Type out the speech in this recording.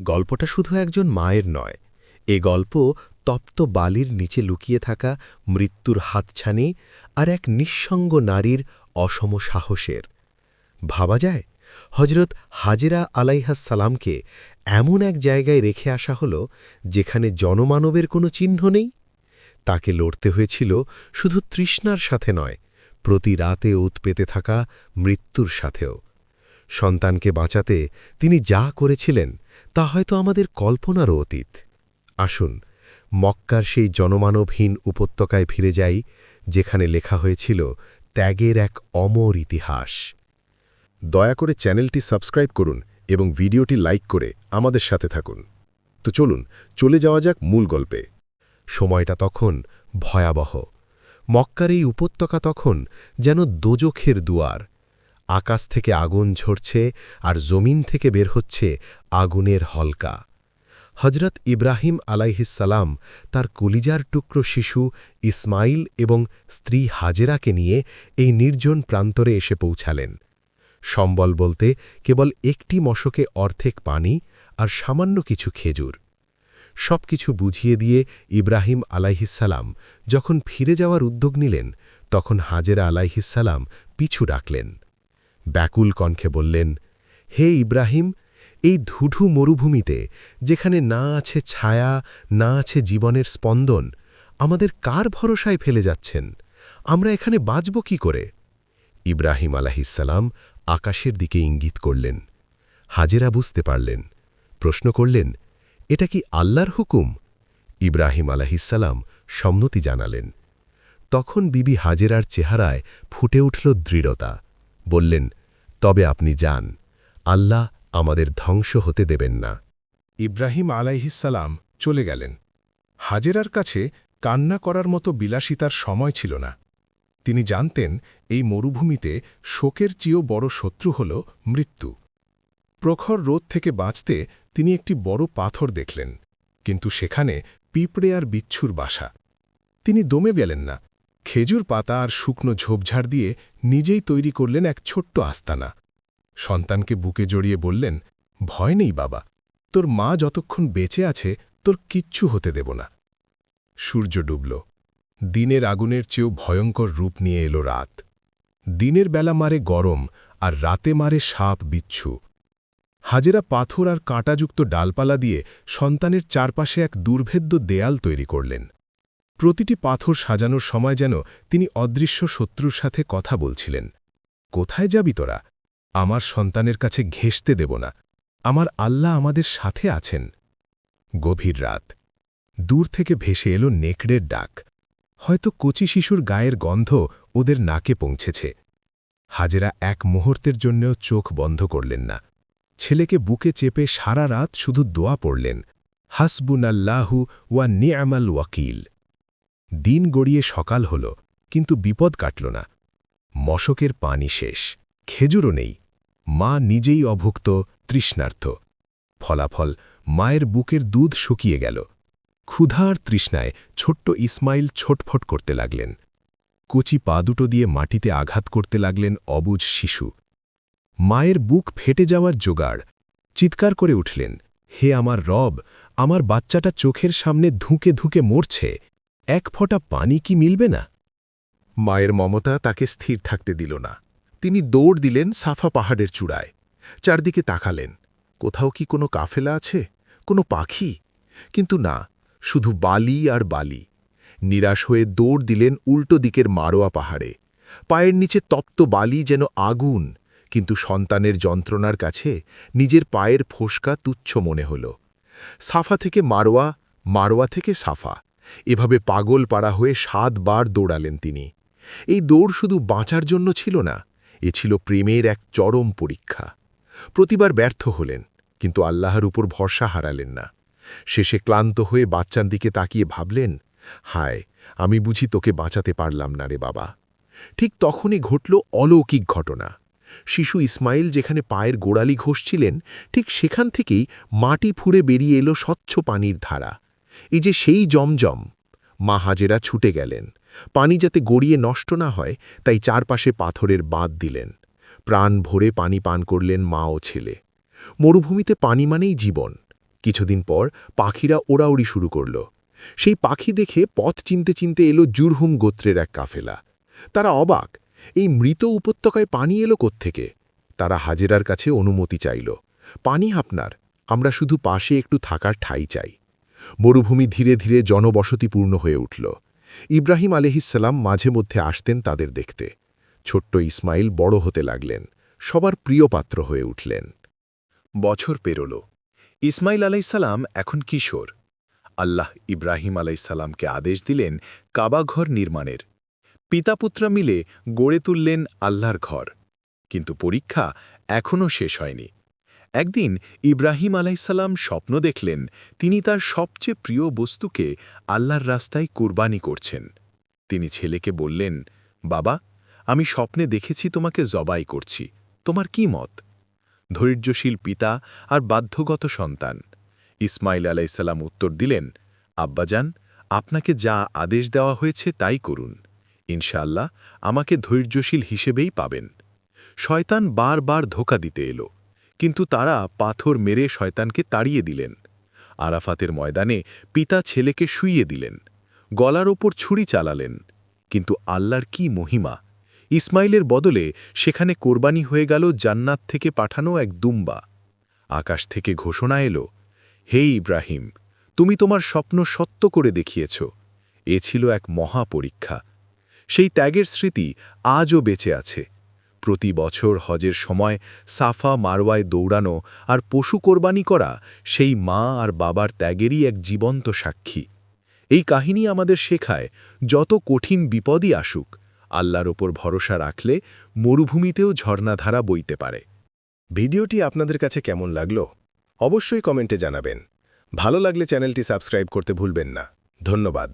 গল্পটা শুধু একজন মায়ের নয়, এ গল্প তপ্ত বালির নিচে লুকিয়ে থাকা মৃত্যুর হাতছানি আর এক নিঃসঙ্গ নারীর অসম সাহসের। ভাবা যায় হজরত হাজেরা আলাইহাসালামকে এমন এক জায়গায় রেখে আসা হল যেখানে জনমানবের কোনো চিহ্ন নেই। তাকে লড়তে হয়েছিল শুধু তৃষ্ণার সাথে নয়, প্রতি রাতে উত পেতে থাকা মৃত্যুর সাথেও। সন্তানকে বাঁচাতে তিনি যা করেছিলেন, তা হয়তো আমাদের কল্পনারও অতীত। আসুন, মক্কার সেই জনমানবহীন উপত্যকায় ফিরে যাই, যেখানে লেখা হয়েছিল, ত্যাগের এক অমর ইতিহাস দয়া করে চ্যানেলটি সাবস্ক্রাইব করুন এবং ভিডিওটি লাইক করে আমাদের সাথে থাকুন। তো চলুন, চলে যাওয়া যাক মূল গল্পে। সময়টা তখন ভয়াবহ। মক্কার এই উপত্যকা তখন যেন দোজখের দুয়ার। আকাশ থেকে আগুন ঝরছে আর জমিন থেকে বের হচ্ছে আগুনের হলকা। হজরত ইব্রাহিম আলাইহিসালাম তার কলিজার টুকরো শিশু ইসমাইল এবং স্ত্রী হাজেরাকে নিয়ে এই নির্জন প্রান্তরে এসে পৌঁছালেন। সম্বল বলতে কেবল একটি মশকে অর্ধেক পানি আর সামান্য কিছু খেজুর। সব কিছু বুঝিয়ে দিয়ে ইব্রাহিম আলাইহিসালাম যখন ফিরে যাওয়ার উদ্যোগ নিলেন, তখন হাজেরা আলাইহিসালাম পিছু ডাকলেন। ব্যাকুল কণ্ঠে বললেন, হে ইব্রাহিম, এই ধুঢু মরুভূমিতে, যেখানে না আছে ছায়া, না আছে জীবনের স্পন্দন, আমাদের কার ভরসায় ফেলে যাচ্ছেন? আমরা এখানে বাঁচব কি করে? ইব্রাহিম আলাহিসাল্লাম আকাশের দিকে ইঙ্গিত করলেন। হাজেরা বুঝতে পারলেন। প্রশ্ন করলেন, এটা কি আল্লাহর হুকুম? ইব্রাহিম আলাহিসাল্লাম সম্মতি জানালেন। তখন বিবি হাজেরার চেহারায় ফুটে উঠল দৃঢ়তা। বললেন তবে আপনি যান। আল্লাহ আমাদের ধ্বংস হতে দেবেন না। ইব্রাহিম আলাইহিসালাম চলে গেলেন। হাজেরার কাছে কান্না করার মতো বিলাসিতার সময় ছিল না। তিনি জানতেন এই মরুভূমিতে শোকের চেয়েও বড় শত্রু হল মৃত্যু। প্রখর রোদ থেকে বাঁচতে তিনি একটি বড় পাথর দেখলেন, কিন্তু সেখানে পিঁপড়ে আর বিচ্ছুর বাসা। তিনি দমে গেলেন না। খেজুর পাতা আর শুকনো ঝোপঝাড় দিয়ে নিজেই তৈরি করলেন এক ছোট্ট আস্তানা। সন্তানকে বুকে জড়িয়ে বললেন, ভয় নেই বাবা, তোর মা যতক্ষণ বেঁচে আছে, তোর কিচ্ছু হতে দেব না। সূর্য ডুবল। দিনের আগুনের চেয়েও ভয়ঙ্কর রূপ নিয়ে এলো রাত। দিনের বেলা মারে গরম আর রাতে মারে সাপ বিচ্ছু। হাজেরা পাথর আর কাঁটাযুক্ত ডালপালা দিয়ে সন্তানের চারপাশে এক দুর্ভেদ্য দেয়াল তৈরি করলেন। প্রতিটি পাথর সাজানোর সময় যেন তিনি অদৃশ্য শত্রুর সাথে কথা বলছিলেন। কোথায় যাবি তোরা? আমার সন্তানের কাছে ঘেঁষতে দেব না। আমার আল্লাহ আমাদের সাথে আছেন। গভীর রাত। দূর থেকে ভেসে এলো নেকড়ের ডাক। হয়তো কচি শিশুর গায়ের গন্ধ ওদের নাকে পৌঁছেছে। হাজেরা এক মুহূর্তের জন্যও চোখ বন্ধ করলেন না। ছেলেকে বুকে চেপে সারা রাত শুধু দোয়া পড়লেন। হাসবুনাল্লাহু ওয়া নিয়ামাল ওয়াকিল। দিন গড়িয়ে সকাল হল, কিন্তু বিপদ কাটল না। মশকের পানি শেষ, খেজুরও নেই। মা নিজেই অভুক্ত, তৃষ্ণার্থ। ফলাফল, মায়ের বুকের দুধ শুকিয়ে গেল। ক্ষুধার তৃষ্ণায় ছোট্ট ইসমাইল ছোটফট করতে লাগলেন। কচি পা দুটো দিয়ে মাটিতে আঘাত করতে লাগলেন অবুজ শিশু। মায়ের বুক ফেটে যাওয়ার জোগাড়। চিৎকার করে উঠলেন, হে আমার রব, আমার বাচ্চাটা চোখের সামনে ধুঁকে ধুঁকে মরছে। এক ফোঁটা পানি কি মিলবে না? মায়ের মমতা তাকে স্থির থাকতে দিল না। তিনি দৌড় দিলেন সাফা পাহাড়ের চূড়ায়। চারদিকে তাকালেন। কোথাও কি কোনো কাফেলা আছে? কোনো পাখি? কিন্তু না, শুধু বালি আর বালি। নিরাশ হয়ে দৌড় দিলেন উল্টো দিকের মারোয়া পাহাড়ে। পায়ের নিচে তপ্ত বালি যেন আগুন, কিন্তু সন্তানের যন্ত্রণার কাছে নিজের পায়ের ফোসকা তুচ্ছ মনে হল। সাফা থেকে মারোয়া মারোয়া থেকে সাফা। এভাবে পাগল পাড়া হয়ে সাতবার দৌড়ালেন তিনি। এই দৌড় শুধু বাঁচার জন্য ছিল না, এ ছিল প্রেমের এক চরম পরীক্ষা। প্রতিবার ব্যর্থ হলেন, কিন্তু আল্লাহর উপর ভরসা হারালেন না। শেষে ক্লান্ত হয়ে বাচ্চার দিকে তাকিয়ে ভাবলেন, হায়, আমি বুঝি তোকে বাঁচাতে পারলাম না রে বাবা। ঠিক তখনই ঘটল অলৌকিক ঘটনা। শিশু ইসমাইল যেখানে পায়ের গোড়ালি ঘষছিলেন, ঠিক সেখান থেকেই মাটি ফুঁড়ে বেরিয়ে এলো স্বচ্ছ পানির ধারা। এই যে সেই জমজম মা হাজেরা ছুটে গেলেন। পানি যাতে গড়িয়ে নষ্ট না হয়, তাই চারপাশে পাথরের বাঁধ দিলেন। প্রাণ ভরে পানি পান করলেন মা ও ছেলে। মরুভূমিতে পানি মানেই জীবন। কিছুদিন পর পাখিরা ওড়াউড়ি শুরু করল। সেই পাখি দেখে পথ চিনতে চিনতে এলো জুরহুম গোত্রের এক কাফেলা। তারা অবাক, এই মৃত উপত্যকায় পানি এলো থেকে তারা হাজেরার কাছে অনুমতি চাইল, পানি আপনার, আমরা শুধু পাশে একটু থাকার ঠাই চাই। মরুভূমি ধীরে ধীরে জনবসতিপূর্ণ হয়ে উঠল। ইব্রাহিম আলহিসাল্লাম মাঝে মধ্যে আসতেন তাদের দেখতে। ছোট্ট ইসমাইল বড় হতে লাগলেন, সবার প্রিয় পাত্র হয়ে উঠলেন। বছর পেরোল। ইসমাইল আলাইসাল্লাম এখন কিশোর। আল্লাহ ইব্রাহিম আলাইসাল্লামকে আদেশ দিলেন কাবাঘর নির্মাণের। পিতাপুত্র মিলে গড়ে তুললেন আল্লাহর ঘর। কিন্তু পরীক্ষা এখনও শেষ হয়নি। একদিন ইব্রাহিম আলাইসাল্লাম স্বপ্ন দেখলেন, তিনি তার সবচেয়ে প্রিয় বস্তুকে আল্লাহর রাস্তায় কুরবানি করছেন। তিনি ছেলেকে বললেন, বাবা, আমি স্বপ্নে দেখেছি তোমাকে জবাই করছি, তোমার কি মত? ধৈর্যশীল পিতা আর বাধ্যগত সন্তান। ইসমাইল আলাইসাল্লাম উত্তর দিলেন, আব্বাজান, আপনাকে যা আদেশ দেওয়া হয়েছে তাই করুন। ইনশাআল্লাহ আমাকে ধৈর্যশীল হিসেবেই পাবেন। শয়তান বারবার ধোকা দিতে এলো। কিন্তু তারা পাথর মেরে শয়তানকে তাড়িয়ে দিলেন। আরাফাতের ময়দানে পিতা ছেলেকে শুইয়ে দিলেন। গলার ওপর ছুরি চালালেন। কিন্তু আল্লাহর কি মহিমা? ইসমাইলের বদলে সেখানে কোরবানি হয়ে গেল জান্নাত থেকে পাঠানো এক দুম্বা। আকাশ থেকে ঘোষণা এলো, হে ইব্রাহিম, তুমি তোমার স্বপ্ন সত্য করে দেখিয়েছ। এ ছিল এক মহা পরীক্ষা সেই ত্যাগের স্মৃতি আজও বেঁচে আছে। প্রতি বছর হজের সময় সাফা মারওয়ায় দৌড়ানো আর পশু কোরবানি করা সেই মা আর বাবার ত্যাগেরই এক জীবন্ত সাক্ষী। এই কাহিনী আমাদের শেখায় যত কঠিন বিপদই আসুক, আল্লাহর ওপর ভরসা রাখলে মরুভূমিতেও ঝর্ণাধারা বইতে পারে। ভিডিওটি আপনাদের কাছে কেমন লাগল? অবশ্যই কমেন্টে জানাবেন। ভালো লাগলে চ্যানেলটি সাবস্ক্রাইব করতে ভুলবেন না। ধন্যবাদ।